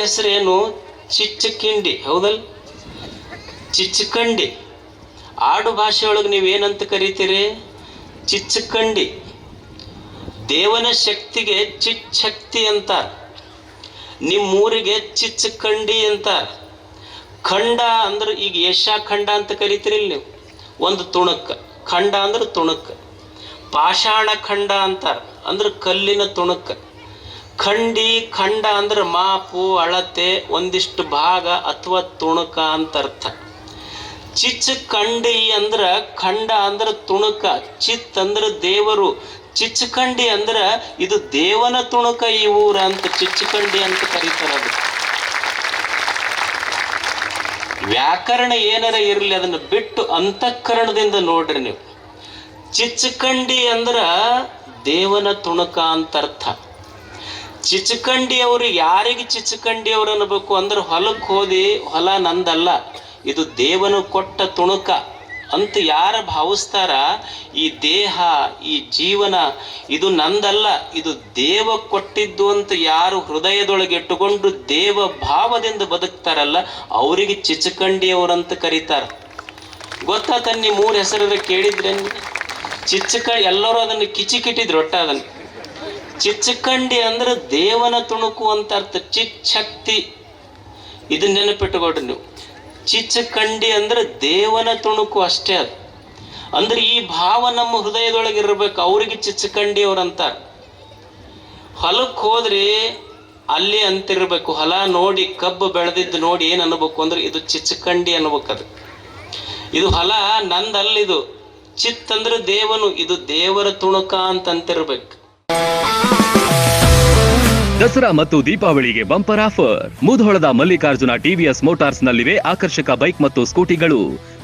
ಹೆಸರೇನು? ಚಿಚ್ಚಕಿಂಡಿ. ಹೌದಲ್? ಚಿಚ್ಚಕಂಡಿ. ಆಡು ಭಾಷೆಯೊಳಗೆ ನೀವೇನಂತ ಕರಿತೀರಿ? ಚಿಚ್ಚಕಂಡಿ. ದೇವನ ಶಕ್ತಿಗೆ ಚಿಚ್ಚಕ್ತಿ ಅಂತಾರ ನಿಮ್ಮೂರಿಗೆ ಚಿಚ್ಚಕಂಡಿ ಅಂತಾರ ಖಂಡ ಅಂದ್ರೆ ಈಗ ಏಷ್ಯಾ ಖಂಡ ಅಂತ ಕರಿತೀರಿ ನೀವು. ಒಂದು ತುಣಕ್ಕ ಖಂಡ ಅಂದ್ರೆ ತುಣಕ್ಕ ಪಾಷಾಣ ಖಂಡ ಅಂತಾರ. ಅಂದ್ರೆ ಕಲ್ಲಿನ ತುಣುಕ್. ಖಂಡಿ, ಖಂಡ ಅಂದ್ರೆ ಮಾಪು, ಅಳತೆ, ಒಂದಿಷ್ಟು ಭಾಗ ಅಥವಾ ತುಣುಕ ಅಂತ ಅರ್ಥ. ಚಿಚ್ ಖಂಡಿ ಅಂದ್ರೆ ಖಂಡ ಅಂದ್ರೆ ತುಣುಕ, ಚಿತ್ ಅಂದ್ರೆ ದೇವರು. ಚಿಚ್ಚಕಂಡಿ ಅಂದ್ರೆ ಇದು ದೇವನ ತುಣುಕ ಈ ಊರ ಅಂತ ಚಿಚ್ಚಕಂಡಿ ಅಂತ ಕರೀತಾರ ಅದು. ವ್ಯಾಕರಣ ಏನಾರ ಇರಲಿ ಅದನ್ನ ಬಿಟ್ಟು ಅಂತಃಕರಣದಿಂದ ನೋಡ್ರಿ ನೀವು. ಚಿಚ್ಚಕಂಡಿ ಅಂದ್ರೆ ದೇವನ ತುಣುಕ ಅಂತ ಅರ್ಥ. ಚಿಚ್ಚಕಂಡಿ ಅವರು ಯಾರಿಗೆ ಚಿಚ್ಚಕಂಡಿ ಅವ್ರು ಅನ್ಬೇಕು ಅಂದ್ರೆ ಹೊಲಕ್ಕೆ ಹೋದಿ ಹೊಲ ನಂದಲ್ಲ. ಇದು ದೇವನು ಕೊಟ್ಟ ತುಣುಕ. ಅಂತ ಯಾರ ಭಾವಿಸ್ತಾರ? ಈ ದೇಹ, ಈ ಜೀವನ ಇದು ನಂದಲ್ಲ. ಇದು ದೇವ ಕೊಟ್ಟಿದ್ದು ಅಂತ ಯಾರು ಹೃದಯದೊಳಗೆ ಇಟ್ಟುಕೊಂಡು ದೇವ ಭಾವದಿಂದ ಬದುಕ್ತಾರಲ್ಲ, ಅವರಿಗೆ ಅಂತ ಕರೀತಾರ. ಗೊತ್ತಾ ತನ್ನಿ ಮೂರು ಹೆಸರದ ಕೇಳಿದ್ರೆ ಚಿಚ್ಚಕ ಎಲ್ಲರೂ ಅದನ್ನು ಕಿಚಿಕಿಟ್ಟಿದ್ರು ಒಟ್ಟ ಅದನ್ನು ಚಿಚ್ಚಕಂಡಿ ಅಂದ್ರೆ ದೇವನ ತುಣುಕು ಅಂತ ಅರ್ಥ. ಚಿಚ್ಚಕ್ತಿ. ಇದನ್ನ ನೆನಪಿಟ್ಟುಕೊಡ್ರಿ ನೀವು. ಚಿಚ್ಚಕಂಡಿ ಅಂದ್ರೆ ದೇವನ ತುಣುಕು ಅಷ್ಟೇ ಅದು. ಅಂದ್ರೆ ಈ ಭಾವ ನಮ್ಮ ಹೃದಯದೊಳಗೆ ಇರಬೇಕು. ಅವ್ರಿಗೆ ಚಿಚ್ಚಕಂಡಿ ಅವರಂತ ಹೊಲಕ್ಕೆ ಹೋದ್ರೆ ಅಲ್ಲಿ ಅಂತಿರ್ಬೇಕು. ಹೊಲ ನೋಡಿ, ಕಬ್ಬು ಬೆಳೆದಿದ್ದು ನೋಡಿ ಏನು ಅನ್ಬೇಕು ಅಂದ್ರೆ ಇದು ಚಿಚ್ಚಕಂಡಿ ಅನ್ಬೇಕು ಅದು. ಇದು ಹೊಲ ನಂದಲ್ಲಿದು. ಚಿತ್ ಅಂದ್ರೆ ದೇವನು. ಇದು ದೇವರ ತುಣುಕ ಅಂತ ಅಂತಿರ್ಬೇಕು. ದಸರಾ ಮತ್ತು ದೀಪಾವಳಿಗೆ ಬಂಪರ್ ಆಫರ್. ಮುಧೋಳದ ಮಲ್ಲಿಕಾರ್ಜುನ ಟಿವಿಎಸ್ ಮೋಟಾರ್ಸ್ ನಲ್ಲಿವೆ ಆಕರ್ಷಕ ಬೈಕ್ ಮತ್ತು ಸ್ಕೂಟಿಗಳು.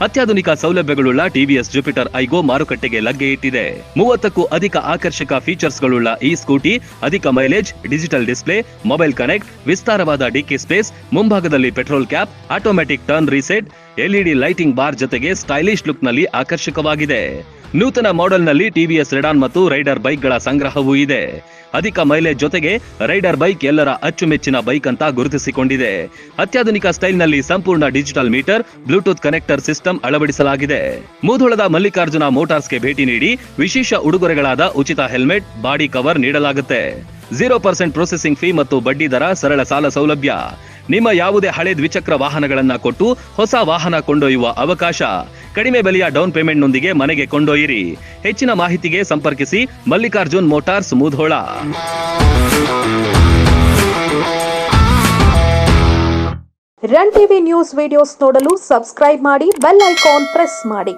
ಅತ್ಯಾಧುನಿಕ ಸೌಲಭ್ಯಗಳುಳ್ಳ ಟಿವಿಎಸ್ ಜುಪಿಟರ್ ಐಗೋ ಮಾರುಕಟ್ಟೆಗೆ ಲಗ್ಗೆ ಇಟ್ಟಿದೆ. ಮೂವತ್ತಕ್ಕೂ ಅಧಿಕ ಆಕರ್ಷಕ ಫೀಚರ್ಸ್ಗಳುಳ್ಳ ಈ ಸ್ಕೂಟಿ, ಅಧಿಕ mileage, digital display, mobile connect, ವಿಸ್ತಾರವಾದ ಡಿಕ್ಕಿ ಸ್ಪೇಸ್, ಮುಂಭಾಗದಲ್ಲಿ petrol cap, automatic turn reset LED lighting bar ಜೊತೆಗೆ ಸ್ಟೈಲಿಶ್ ಲುಕ್ನಲ್ಲಿ ಆಕರ್ಷಕವಾಗಿದೆ. ನೂತನ ಮಾಡೆಲ್ನಲ್ಲಿ ಟಿವಿಎಸ್ ರೆಡಾನ್ ಮತ್ತು ರೈಡರ್ ಬೈಕ್ಗಳ ಸಂಗ್ರಹವೂ ಇದೆ. ಅಧಿಕ ಮೈಲೇಜ್ ಜೊತೆಗೆ ರೈಡರ್ ಬೈಕ್ ಎಲ್ಲರ ಅಚ್ಚುಮೆಚ್ಚಿನ ಬೈಕ್ ಅಂತ ಗುರುತಿಸಿಕೊಂಡಿದೆ. ಅತ್ಯಾಧುನಿಕ ಸ್ಟೈಲ್ನಲ್ಲಿ ಸಂಪೂರ್ಣ digital meter, Bluetooth connector system ಅಳವಡಿಸಲಾಗಿದೆ. ಮೂಧೋಳದ ಮಲ್ಲಿಕಾರ್ಜುನ ಮೋಟಾರ್ಸ್ಗೆ ಭೇಟಿ ನೀಡಿ ವಿಶೇಷ ಉಡುಗೊರೆಗಳಾದ ಉಚಿತ ಹೆಲ್ಮೆಟ್, ಬಾಡಿ ಕವರ್ ನೀಡಲಾಗುತ್ತೆ. ಜೀರೋ ಪರ್ಸೆಂಟ್ ಪ್ರೊಸೆಸಿಂಗ್ ಫೀ ಮತ್ತು ಬಡ್ಡಿ ದರ ಸರಳ ಸಾಲ ಸೌಲಭ್ಯ. ನಿಮ್ಮ ಯಾವುದೇ ಹಳೆ ದ್ವಿಚಕ್ರ ವಾಹನಗಳನ್ನ ಕೊಟ್ಟು ಹೊಸ ವಾಹನ ಕೊಂಡೊಯ್ಯುವ ಅವಕಾಶ. ಕಡಿಮೆ ಬೆಲೆಯ ಡೌನ್ ಪೇಮೆಂಟ್ನೊಂದಿಗೆ ಮನೆಗೆ ಕೊಂಡೊಯ್ಯಿರಿ. ಹೆಚ್ಚಿನ ಮಾಹಿತಿಗೆ ಸಂಪರ್ಕಿಸಿ Mallikarjun motors Mudhol. Run TV news videos ನೋಡಲು ಸಬ್ಸ್ಕ್ರೈಬ್ ಮಾಡಿ ಬೆಲ್ ಐಕಾನ್ ಪ್ರೆಸ್ ಮಾಡಿ.